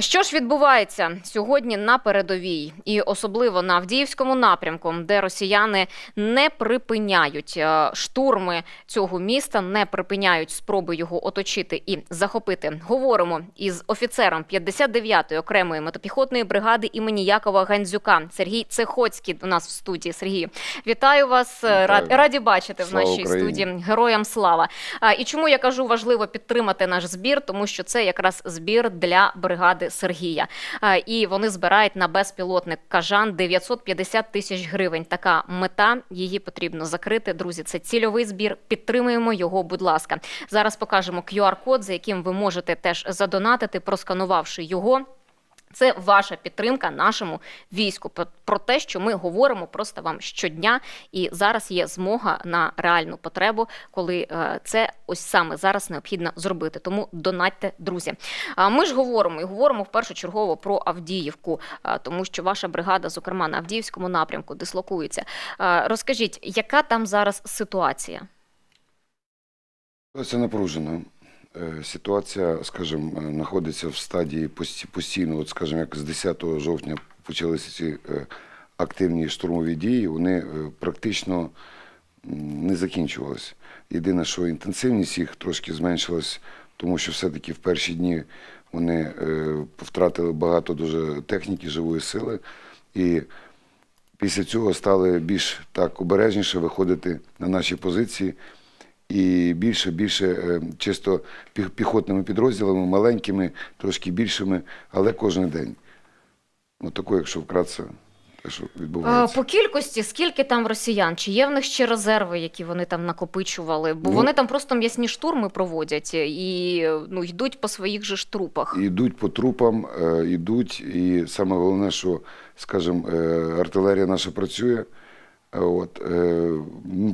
Що ж відбувається сьогодні на передовій, і особливо на Авдіївському напрямку, де росіяни не припиняють е, штурми цього міста, не припиняють спроби його оточити і захопити. Говоримо із офіцером 59-ї окремої мотопіхотної бригади імені Якова Гандзюка Сергій Цехоцький у нас в студії. Сергію, вітаю вас. Вітаю. Раді бачити Слава в нашій Україні. студії. Героям слава. І чому я кажу важливо підтримати наш збір, тому що це якраз збір для бригади Сергія. І вони збирають на безпілотник кажан 950 тисяч гривень. Така мета її потрібно закрити. Друзі, це цільовий збір. Підтримуємо його, будь ласка. Зараз покажемо QR-код, за яким ви можете теж задонатити, просканувавши його. Це ваша підтримка нашому війську. Про- те, що ми говоримо просто вам щодня, і зараз є змога на реальну потребу, коли е, це ось саме зараз необхідно зробити. Тому донатьте, друзі. А ми ж говоримо і говоримо в першу чергу про Авдіївку, тому що ваша бригада, зокрема на Авдіївському напрямку, дислокується. Розкажіть, яка там зараз ситуація? Ситуація напружена. Е, Ситуація, скажімо, е, знаходиться в стадії постійно, от, скажімо, як з 10 жовтня почалися ці е, активні штурмові дії, вони практично не закінчувалися. Єдине, що інтенсивність їх трошки зменшилась, тому що все-таки в перші дні вони втратили багато дуже техніки, живої сили. І після цього стали більш так обережніше виходити на наші позиції і більше, більше е, чисто піх- піхотними підрозділами, маленькими, трошки більшими, але кожен день. Ну, таке, якщо вкратце, те, що Е, відбувається. По кількості, скільки там росіян? Чи є в них ще резерви, які вони там накопичували? Бо Ну- вони там просто м'ясні штурми проводять і ну, йдуть по своїх же ж трупах. Ідуть по трупам, е, ідуть, і саме головне, що, скажімо, е, артилерія наша працює, е, от, е,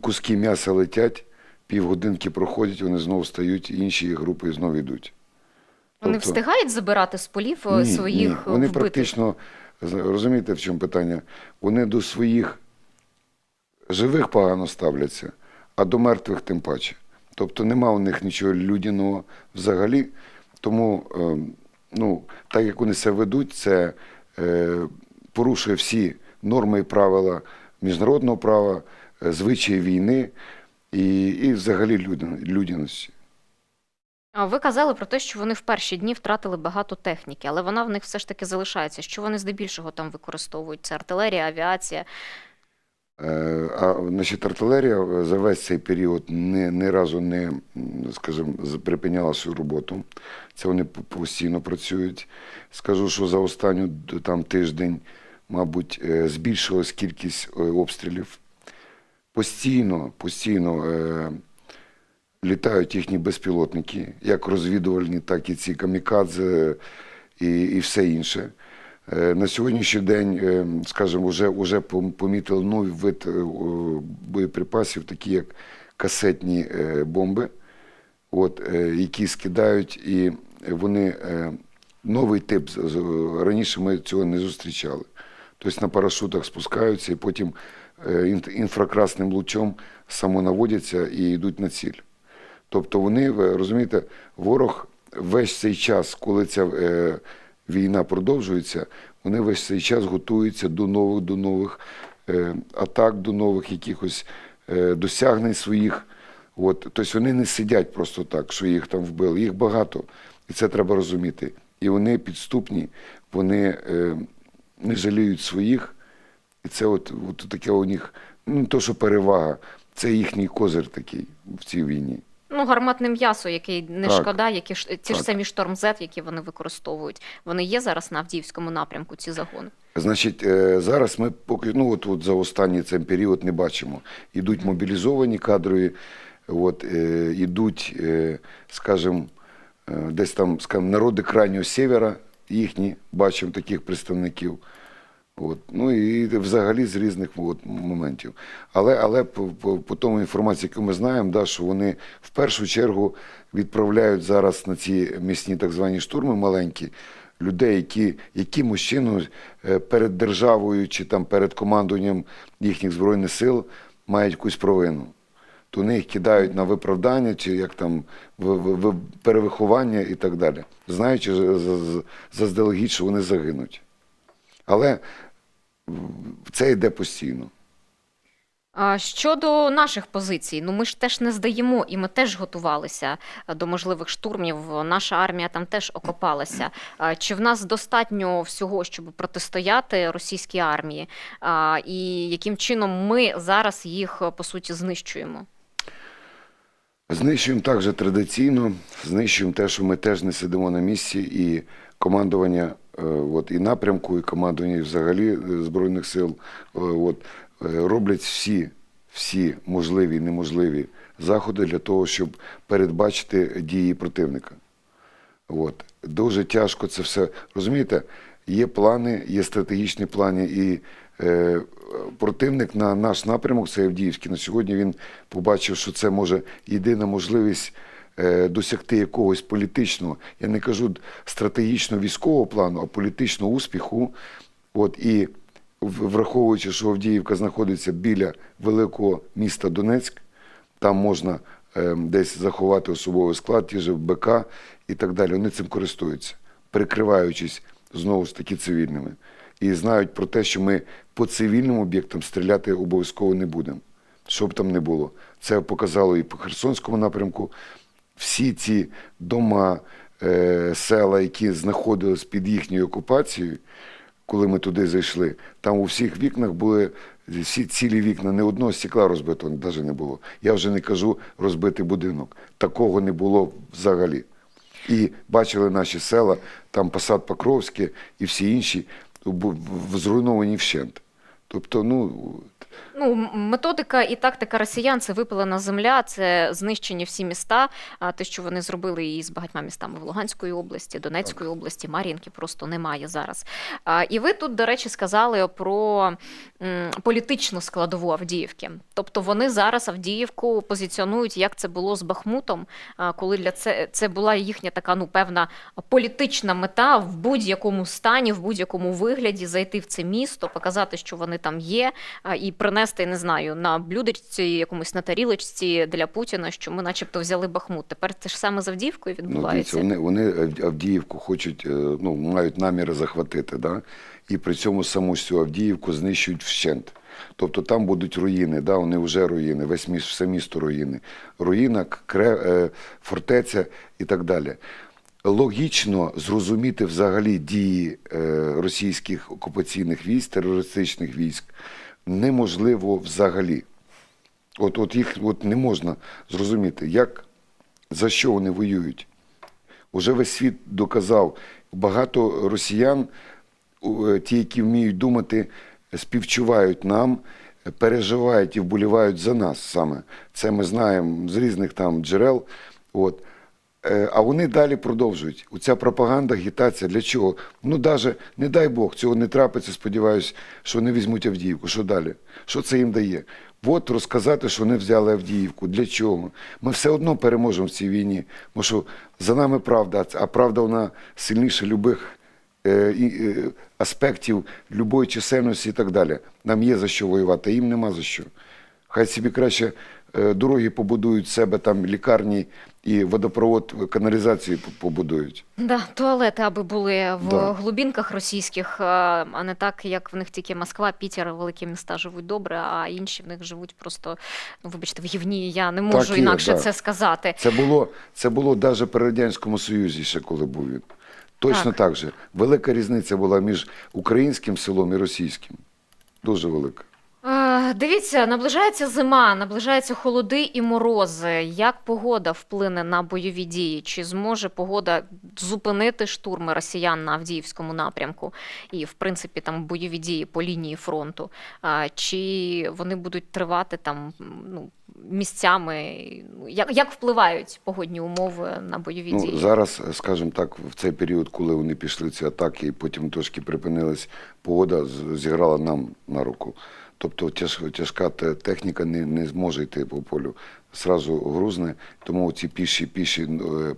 куски м'яса летять, півгодинки проходять, вони знову стають, інші групи знову йдуть. Вони Тобто- встигають забирати з полів е, Ні, своїх ні. е, Вони вбитих? практично, розумієте, в чому питання? Вони до своїх живих погано ставляться, а до мертвих тим паче. Тобто нема у них нічого людяного взагалі. Тому, е, ну, так як вони себе ведуть, це порушує всі норми і правила міжнародного права, звичаї війни і, і взагалі людяності. Ви казали про те, що вони в перші дні втратили багато техніки, але вона в них все ж таки залишається. Що вони здебільшого там використовують? Це артилерія, авіація. Е, А значить, артилерія е, за весь цей період ні, ні разу не, скажімо, припиняла свою роботу. Це вони постійно працюють. Скажу, що за останню там тиждень, мабуть, е, збільшилась кількість обстрілів. Постійно, постійно е, літають їхні безпілотники, як розвідувальні, так і ці камікадзе і, і все інше. Е, На сьогоднішній день, е, скажімо, вже, вже помітили новий вид е, боєприпасів, такі як касетні е, бомби, от, е, які скидають, і вони е, новий тип. Раніше ми цього не зустрічали. Тобто на парашутах спускаються і потім інфракрасним лучом самонаводяться і йдуть на ціль. Тобто вони, ви розумієте, ворог весь цей час, коли ця е, війна продовжується, вони весь цей час готуються до нових, до нових е, атак, до нових якихось е, досягнень своїх. От, тобто вони не сидять просто так, що їх там вбили. Їх багато, і це треба розуміти. І вони підступні, вони е, не жаліють своїх. І це от, от таке у них, ну не то, що перевага, це їхній козир такий в цій війні. Ну, гарматне м'ясо, який не Так. шкода, які ж ті ж Так. самі штормзет, які вони використовують. Вони є зараз на Авдіївському напрямку, ці загони. Значить, е, зараз ми поки ну от, от за останній цей період не бачимо. Ідуть мобілізовані кадрові, от, е, ідуть, е, скажімо, е, десь там скажімо, народи крайнього севера, їхні, бачимо таких представників. От. Ну і взагалі з різних от, моментів. Але, але по, по, по тому інформації, яку ми знаємо, да, що вони в першу чергу відправляють зараз на ці місні так звані штурми маленькі людей, які якимось чином е, перед державою чи там перед командуванням їхніх збройних сил мають якусь провину. то вони їх кидають на виправдання чи як там в, в, в перевиховання і так далі, знаючи за- за- за- заздалегідь, що вони загинуть. Але це йде постійно. А Щодо наших позицій, ну ми ж теж не здаємо, і ми теж готувалися е, до можливих штурмів. Наша армія там теж окопалася. Чи в нас достатньо всього, щоб протистояти російській армії? І яким чином ми зараз їх е, по суті знищуємо? Знищуємо також традиційно, знищуємо те, що ми теж не сидимо на місці, і командування от, і напрямку, і командування і взагалі е, Збройних сил е, от, е, роблять всі, всі можливі і неможливі заходи для того, щоб передбачити дії противника. От. Дуже тяжко це все. Розумієте, є плани, є стратегічні плани, і е, противник на наш напрямок, це Авдіївський, на сьогодні він побачив, що це може єдина можливість е, досягти якогось політичного, я не кажу стратегічно військового плану, а політичного успіху. От, і враховуючи, що Авдіївка знаходиться біля великого міста Донецьк, там можна е, десь заховати особовий склад, ті ж БК і так далі. Вони цим користуються, прикриваючись знову ж таки цивільними. І знають про те, що ми по цивільним об'єктам стріляти обов'язково не будемо, що б там не було. Це показало і по Херсонському напрямку. Всі ці дома, е, села, які знаходились під їхньою окупацією, коли ми туди зайшли, там у всіх вікнах були всі цілі вікна, не одного стекла розбитого навіть не було. Я вже не кажу розбитий будинок. Такого не було взагалі. І бачили наші села, там Посад Покровське і всі інші зруйновані вщент. Тобто, ну, Ну, методика і тактика росіян це випалена земля, це знищені всі міста. А те, що вони зробили і з багатьма містами в Луганської області, Донецької області, Мар'їнки просто немає зараз. А, і ви тут, до речі, сказали про м, політичну складову Авдіївки. Тобто вони зараз Авдіївку позиціонують, як це було з Бахмутом, а, коли для це, це була їхня така ну певна політична мета в будь-якому стані, в будь-якому вигляді зайти в це місто, показати, що вони там є, а, і принести, не знаю, на блюдечці, якомусь на тарілочці для Путіна, що ми, начебто, взяли Бахмут. Тепер це ж саме з Авдіївкою Ну, відбувається. дивіться, вони, вони Авдіївку хочуть, е, ну, мають наміри захватити, да? і при цьому саму цю Авдіївку знищують вщент. Тобто там будуть руїни, да? вони вже руїни, весь міст, все місто руїни. Руїна, кре, е, фортеця і так далі. Логічно зрозуміти взагалі дії е, російських окупаційних військ, терористичних військ неможливо взагалі. От, от їх от не можна зрозуміти, як, за що вони воюють. Уже весь світ доказав, багато росіян, е, ті, які вміють думати, співчувають нам, переживають і вболівають за нас саме. Це ми знаємо з різних там джерел. От. Е, А вони далі продовжують. Оця пропаганда, агітація для чого? Ну, даже, не дай Бог, цього не трапиться, сподіваюся, що не візьмуть Авдіївку. Що далі? Що це їм дає? От розказати, що вони взяли Авдіївку. Для чого? Ми все одно переможемо в цій війні. Тому що за нами правда, а правда вона сильніша любих е, е, аспектів любої чисельності і так далі. Нам є за що воювати, а їм нема за що. Хай собі краще дороги побудують себе, там лікарні і водопровод, каналізацію побудують. Да, туалети, аби були в Да. глибінках російських, а а не так, як в них тільки Москва, Пітер, великі міста живуть добре, а інші в них живуть просто, ну вибачте, в гівні. Я не можу є, інакше да. це сказати. Це було, це було навіть при Радянському Союзі, ще коли був він. Точно Так. так. же. Велика різниця була між українським селом і російським. Дуже велика. Е, Дивіться, наближається зима, наближаються холоди і морози. Як погода вплине на бойові дії? Чи зможе погода зупинити штурми росіян на Авдіївському напрямку і, в принципі, там бойові дії по лінії фронту? Чи вони будуть тривати там ну, місцями? Як, як впливають погодні умови на бойові Ну, дії? зараз, скажімо так, в цей період, коли вони пішли ці атаки і потім трошки припинились, погода зіграла нам на руку. Тобто тяжка техніка не, не зможе йти по полю. Зразу грузне, тому ці піші, піші е,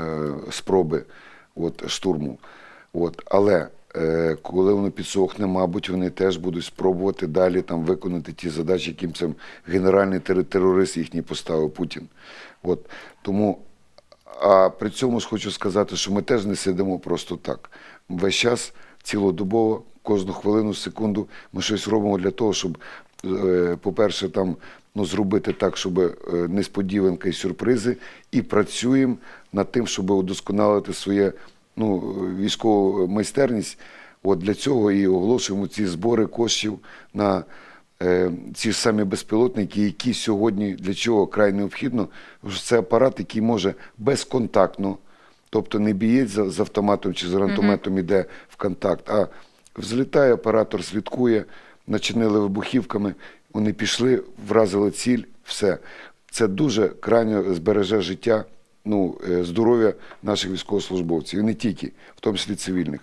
е, спроби от, штурму. От. Але Е, Коли воно підсохне, мабуть, вони теж будуть спробувати далі там виконати ті задачі, яким це генеральний терорист їхній поставив Путін. От тому, а при цьому ж хочу сказати, що ми теж не сидимо просто так. Весь час, цілодобово, кожну хвилину, секунду, ми щось робимо для того, щоб, е, по-перше, там ну, зробити так, щоб е, несподіванки і сюрпризи, і працюємо над тим, щоб удосконалити своє ну, військову майстерність. От для цього і оголошуємо ці збори коштів на е, ці ж самі безпілотники, які сьогодні для чого край необхідно, це апарат, який може безконтактно, тобто не бієць з автоматом чи з гранатометом іде в контакт, а взлітає оператор, слідкує, начинили вибухівками, вони пішли, вразили ціль, все. Це дуже крайньо збереже життя, ну, е, здоров'я наших військовослужбовців, і не тільки, в тому числі цивільних.